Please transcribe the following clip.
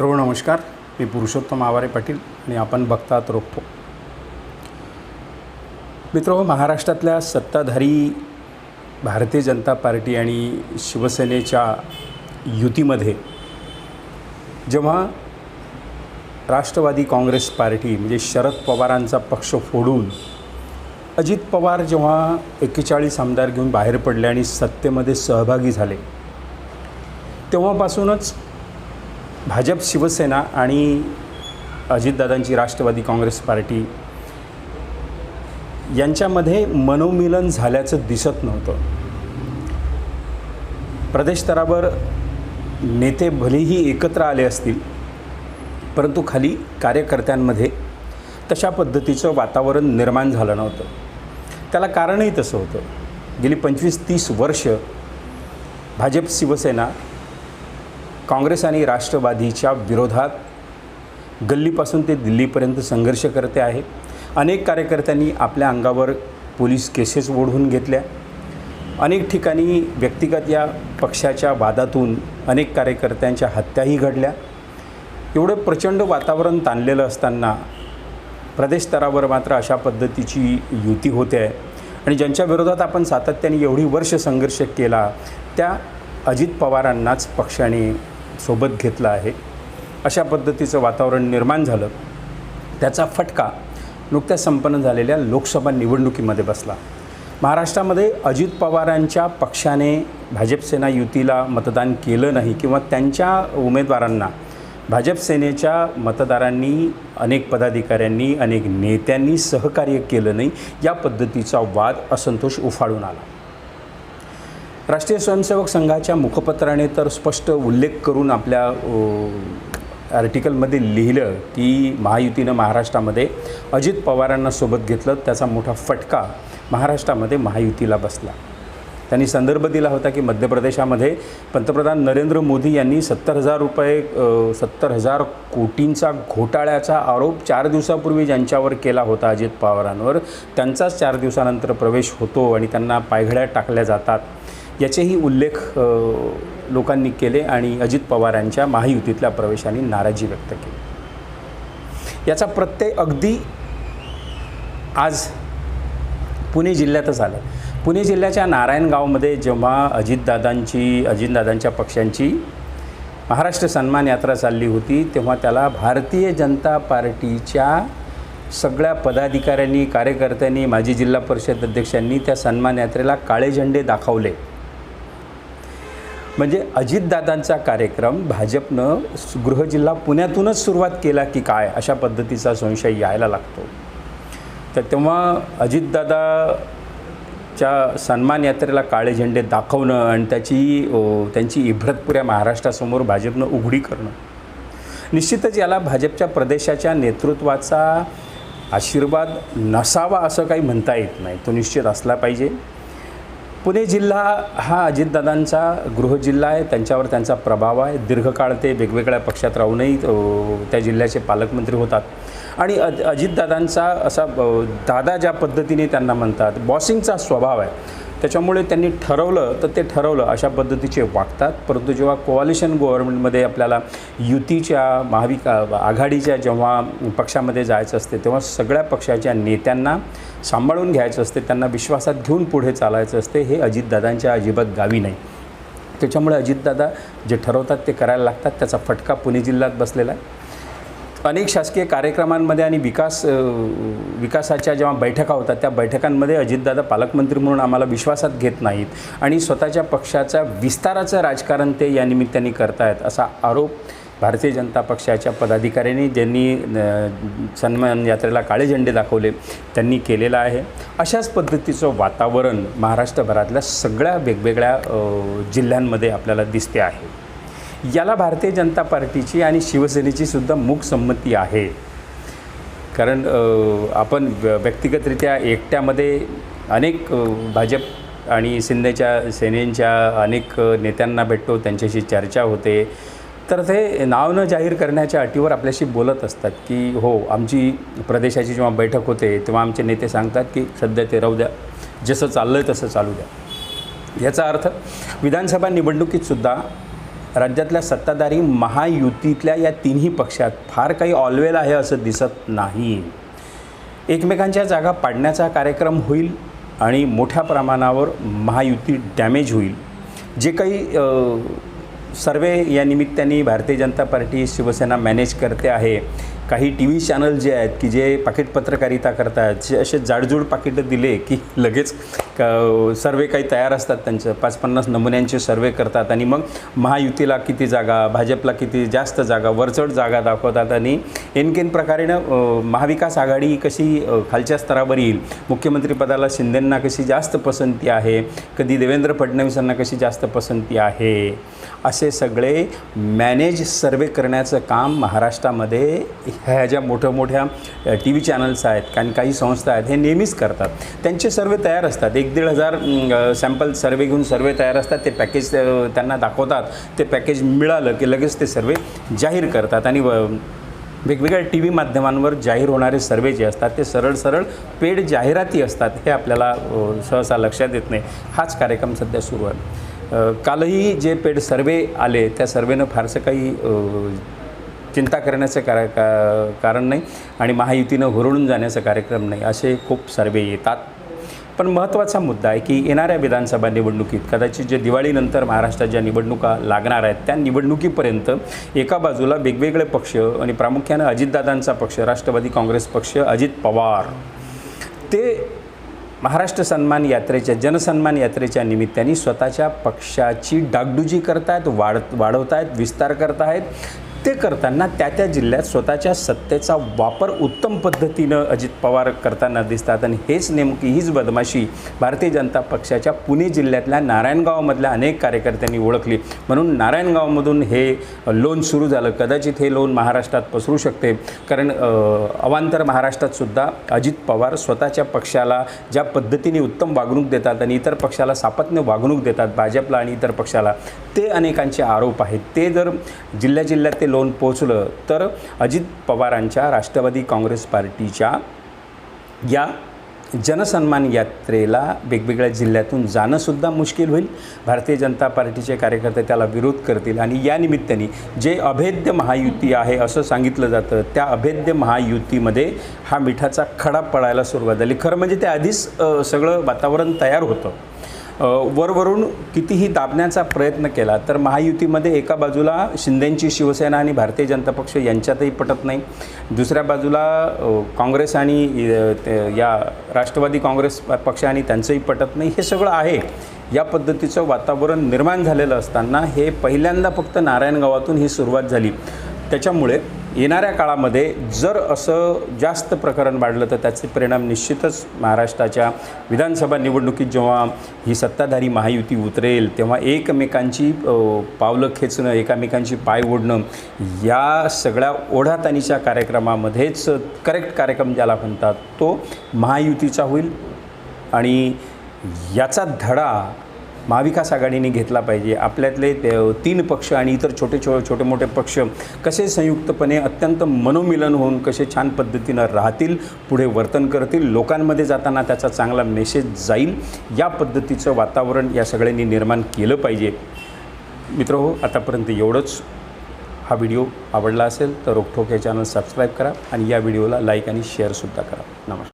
सर्व नमस्कार. मी पुरुषोत्तम आवारे पाटील आणि आपण बघतात रोखतो. मित्र महाराष्ट्रातल्या सत्ताधारी भारतीय जनता पार्टी आणि शिवसेनेच्या युतीमध्ये जेव्हा राष्ट्रवादी काँग्रेस पार्टी म्हणजे शरद पवारांचा पक्ष फोडून अजित पवार जेव्हा एक्केचाळीस आमदार घेऊन बाहेर पडले आणि सत्तेमध्ये सहभागी झाले तेव्हापासूनच भाजप शिवसेना आणि अजितदादांची राष्ट्रवादी काँग्रेस पार्टी यांच्यामध्ये मनोमिलन झाल्याचं दिसत नव्हतं. प्रदेश स्तरावर नेते भलेही एकत्र आले असतील परंतु खाली कार्यकर्त्यांमध्ये तशा पद्धतीचं वातावरण निर्माण झालं नव्हतं. त्याला कारणही तसं होतं. गेली पंचवीस तीस वर्ष भाजप शिवसेना काँग्रेस आणि राष्ट्रवादीच्या विरोधात गल्लीपासून ते दिल्लीपर्यंत संघर्ष करते आहे. अनेक कार्यकर्त्यांनी आपल्या अंगावर पोलीस केसेस ओढवून घेतल्या. अनेक ठिकाणी व्यक्तिगत या पक्षाच्या वादातून अनेक कार्यकर्त्यांच्या हत्याही घडल्या. एवढं प्रचंड वातावरण ताणलेलं असताना प्रदेश स्तरावर मात्र अशा पद्धतीची युती होते आहे. आणि ज्यांच्या विरोधात आपण सातत्याने एवढी वर्ष संघर्ष केला त्या अजित पवारांनाच पक्षाने सोबत घेतलं आहे. अशा पद्धतीचं वातावरण निर्माण झालं. त्याचा फटका नुकत्याच संपन्न झालेल्या लोकसभा निवडणुकीमध्ये बसला. महाराष्ट्रामध्ये अजित पवारांच्या पक्षाने भाजपसेना युतीला मतदान केलं नाही किंवा त्यांच्या उमेदवारांना भाजपसेनेच्या मतदारांनी अनेक पदाधिकाऱ्यांनी अनेक नेत्यांनी सहकार्य केलं नाही या पद्धतीचा वाद असंतोष उफाळून आला. राष्ट्रीय स्वयंसेवक संघाच्या मुखपत्राने तर स्पष्ट उल्लेख करून आपल्या आर्टिकलमध्ये लिहिलं की महायुतीनं महाराष्ट्रामध्ये अजित पवारांना सोबत घेतलं त्याचा मोठा फटका महाराष्ट्रामध्ये महायुतीला बसला. त्यांनी संदर्भ दिला होता की मध्य प्रदेशामध्ये पंतप्रधान नरेंद्र मोदी यांनी सत्तर हजार रुपये सत्तर हजार कोटींचा घोटाळ्याचा आरोप चार दिवसापूर्वी ज्यांच्यावर केला होता अजित पवारांवर त्यांचाच चार दिवसानंतर प्रवेश होतो आणि त्यांना पायघड्या टाकल्या जातात. याचेही उल्लेख लोकांनी केले आणि अजित पवारांच्या महायुतीतल्या प्रवेशाने नाराजी व्यक्त केली. याचा प्रत्यय अगदी आज पुणे जिल्ह्यातच आलं पुणे जिल्ह्याच्या नारायणगावमध्ये जेव्हा अजितदादांची अजितदादांच्या पक्षांची महाराष्ट्र सन्मान यात्रा चालली होती तेव्हा त्याला भारतीय जनता पार्टीच्या सगळ्या पदाधिकाऱ्यांनी कार्यकर्त्यांनी माजी जिल्हा परिषद अध्यक्षांनी त्या सन्मान यात्रेला काळे झेंडे दाखवले. म्हणजे अजितदादांचा कार्यक्रम भाजपनं गृहजिल्हा पुण्यातूनच सुरुवात केला की काय अशा पद्धतीचा संशय यायला लागतो. तर तेव्हा अजितदादाच्या सन्मान यात्रेला काळे झेंडे दाखवणं आणि त्याची त्यांची इभ्रतपुऱ्या महाराष्ट्रासमोर भाजपनं उघडी करणं. निश्चितच याला भाजपच्या प्रदेशाच्या नेतृत्वाचा आशीर्वाद नसावा असं काही म्हणता येत नाही. तो निश्चित असला पाहिजे. पुणे जिल्हा हा अजितदादांचा गृहजिल्हा आहे. त्यांच्यावर त्यांचा प्रभाव आहे. दीर्घकाळ ते वेगवेगळ्या पक्षात राहूनही त्या जिल्ह्याचे पालकमंत्री होतात. आणि अ अजितदादांचा असा दादा ज्या पद्धतीने त्यांना म्हणतात बॉसिंगचा स्वभाव आहे. त्याच्यामुळे त्यांनी ठरवलं तर ते ठरवलं. अशा पद्धतीचे वागतात. परंतु जेव्हा कोआलिशन गव्हर्नमेंटमध्ये आपल्याला युतीच्या महाविका आघाडीच्या जेव्हा पक्षामध्ये जायचं असते तेव्हा सगळ्या पक्षाच्या नेत्यांना सांभाळून घ्यायचं असते. त्यांना विश्वासात घेऊन पुढे चालायचं असते. हे अजितदादांच्या अजिबात गावी नाही. त्याच्यामुळे अजितदादा जे ठरवतात ते करायला लागतात. त्याचा फटका पुणे जिल्ह्यात बसलेला आहे. अनेक शासकीय कार्यक्रमांमध्ये आणि विकास विकासाच्या जेव्हा बैठका होतात त्या बैठकांमध्ये अजितदादा पालकमंत्री म्हणून आम्हाला विश्वासात घेत नाहीत. आणि स्वतःच्या पक्षाचा विस्ताराचं राजकारण ते या निमित्ताने करतायत असा आरोप भारतीय जनता पक्षाच्या पदाधिकाऱ्यांनी ज्यांनी सन्मान यात्रेला काळे झेंडे दाखवले त्यांनी केलेलं आहे. अशाच पद्धतीचं वातावरण महाराष्ट्रभरातल्या सगळ्या वेगवेगळ्या जिल्ह्यांमध्ये आपल्याला दिसते आहे. याला भारतीय जनता पार्टीची आणि शिवसेनेची सुद्धा मूक संमती आहे. कारण आपण व्य- व्यक्तिगतरित्या एकट्यामध्ये अनेक भाजप आणि शिंदेच्या सेनेच्या अनेक नेत्यांना भेटतो त्यांच्याशी चर्चा होते. तर ते नाव न जाहीर करण्याच्या अटीवर आपल्याशी बोलत असतात की हो आमची प्रदेशाची जेव्हा बैठक होते तेव्हा आमचे नेते सांगतात की सध्या ते राहू द्या. जसं चाललं आहे तसं चालू द्या. याचा अर्थ विधानसभा निवडणुकीतसुद्धा राज्यातल्या सत्ताधारी महायुतीतल्या या तिन्ही पक्षात फार काही ऑलवेल आहे असं दिसत नाही. एकमेकांच्या जागा पाडण्याचा कार्यक्रम होईल आणि मोठ्या प्रमाणावर महायुती डॅमेज होईल. जे काही सर्वे या निमित्ताने भारतीय जनता पार्टी शिवसेना मॅनेज करते आहे. काही टी व्ही चॅनल जे आहेत की जे पाकिट पत्रकारिता करतात जे असे जाडजूड पाकिटं दिले की लगेच सर्वे काही तयार असतात त्यांचं. पाच पन्नास नमुन्यांचे सर्वे करतात आणि मग महायुतीला किती जागा भाजपला किती जास्त जागा वरचढ जागा दाखवतात आणि एनकेन प्रकारेनं महाविकास आघाडी कशी खालच्या स्तरावर येईल मुख्यमंत्रीपदाला शिंदेंना कशी जास्त पसंती आहे कधी देवेंद्र फडणवीसांना कशी जास्त पसंती आहे असे सगळे मॅनेज सर्वे करण्याचं काम महाराष्ट्रामध्ये ह्या ज्या मोठ्या मोठ्या टी व्ही चॅनल्स आहेत कारण काही संस्था आहेत हे नेहमीच करतात. त्यांचे सर्वे तयार असतात. एक दीड हजार सॅम्पल सर्वे घेऊन सर्वे तयार असतात. ते पॅकेज त्यांना दाखवतात. ते पॅकेज मिळालं की लगेच ते सर्वे जाहीर करतात. आणि व- वेगवेगळ्या टी व्ही माध्यमांवर जाहीर होणारे सर्वे जे असतात ते सरळ सरळ पेड जाहिराती असतात हे आपल्याला सहसा लक्षात येत नाही. हाच कार्यक्रम सध्या सुरू आहे. कालही जे पेड सर्वे आले त्या सर्वेनं फारसं काही चिंता करण्याचं कार का कारण नाही आणि महायुतीनं हुरळून जाण्याचा कार्यक्रम नाही असे खूप सर्वे येतात. पण महत्त्वाचा मुद्दा आहे की येणाऱ्या विधानसभा निवडणुकीत कदाचित जे दिवाळीनंतर महाराष्ट्रात ज्या निवडणुका लागणार आहेत त्या निवडणुकीपर्यंत एका बाजूला वेगवेगळे पक्ष आणि प्रामुख्यानं अजितदादांचा पक्ष राष्ट्रवादी काँग्रेस पक्ष अजित पवार ते महाराष्ट्र सन्मान यात्रेच्या जनसन्मान यात्रेच्या निमित्ताने स्वतःच्या पक्षाची डागडुजी करतायत वाढ वाढवतायत विस्तार करतायत. ते करताना त्या त्या जिल्ह्यात स्वतःच्या सत्तेचा वापर उत्तम पद्धतीनं अजित पवार करताना दिसतात. आणि हेच नेमकी हीच बदमाशी भारतीय जनता पक्षाच्या पुणे जिल्ह्यातल्या नारायणगावमधल्या अनेक कार्यकर्त्यांनी ओळखली. म्हणून नारायणगावमधून हे लोन सुरू झालं. कदाचित हे लोन महाराष्ट्रात पसरू शकते. कारण अवांतर महाराष्ट्रातसुद्धा अजित पवार स्वतःच्या पक्षाला ज्या पद्धतीने उत्तम वागणूक देतात आणि इतर पक्षाला सापत्न्य वागणूक देतात भाजपला आणि इतर पक्षाला ते अनेकांचे आरोप आहेत. ते जर जिल्ह्या जिल्ह्यात ते लोन पोचलं तर अजित पवारांच्या राष्ट्रवादी काँग्रेस पार्टीच्या या जनसन्मान यात्रेला वेगवेगळ्या जिल्ह्यातून जाणंसुद्धा मुश्किल होईल. भारतीय जनता पार्टीचे कार्यकर्ते त्याला विरोध करतील आणि या निमित्ताने जे अभेद्य महायुती आहे असं सांगितलं जातं त्या अभेद्य महायुतीमध्ये हा मिठाचा खडा पडायला सुरुवात झाली. खरं म्हणजे ते आधीच सगळं वातावरण तयार होतं. वरवरून कितीही दाबण्याचा प्रयत्न केला तर महायुतीमध्ये एका बाजूला शिंदेंची शिवसेना आणि भारतीय जनता पक्ष यांच्यातही पटत नाही. दुसऱ्या बाजूला काँग्रेस आणि ते- या राष्ट्रवादी काँग्रेस पक्ष आणि त्यांचंही पटत नाही. हे सगळं आहे. या पद्धतीचं वातावरण निर्माण झालेलं असताना हे पहिल्यांदा फक्त नारायणगावातून ही सुरुवात झाली. त्याच्यामुळे येणाऱ्या काळामध्ये जर असं जास्त प्रकरण वाढलं तर त्याचे परिणाम निश्चितच महाराष्ट्राच्या विधानसभा निवडणुकीत जेव्हा ही सत्ताधारी महायुती उतरेल तेव्हा एकमेकांची पावलं खेचणं एकमेकांची पाय ओढणं या सगळ्या ओढातानीच्या कार्यक्रमामध्येच करेक्ट कार्यक्रम ज्याला म्हणतात तो महायुतीचा होईल. आणि याचा धडा महाविकास आघाडीने घेतला पाहिजे. आपल्यातले तीन पक्ष आणि इतर छोटे छो छोटे मोठे पक्ष कसे संयुक्तपणे अत्यंत मनोमिलन होऊन कसे छान पद्धतीनं राहतील पुढे वर्तन करतील लोकांमध्ये जाताना त्याचा चांगला मेसेज जाईल या पद्धतीचं वातावरण या सगळ्यांनी निर्माण केलं पाहिजे. मित्र हो आतापर्यंत एवढंच. हा व्हिडिओ आवडला असेल तर रोखोक हे चॅनल सबस्क्राईब करा आणि या व्हिडिओला लाईक आणि शेअरसुद्धा करा. नमस्कार.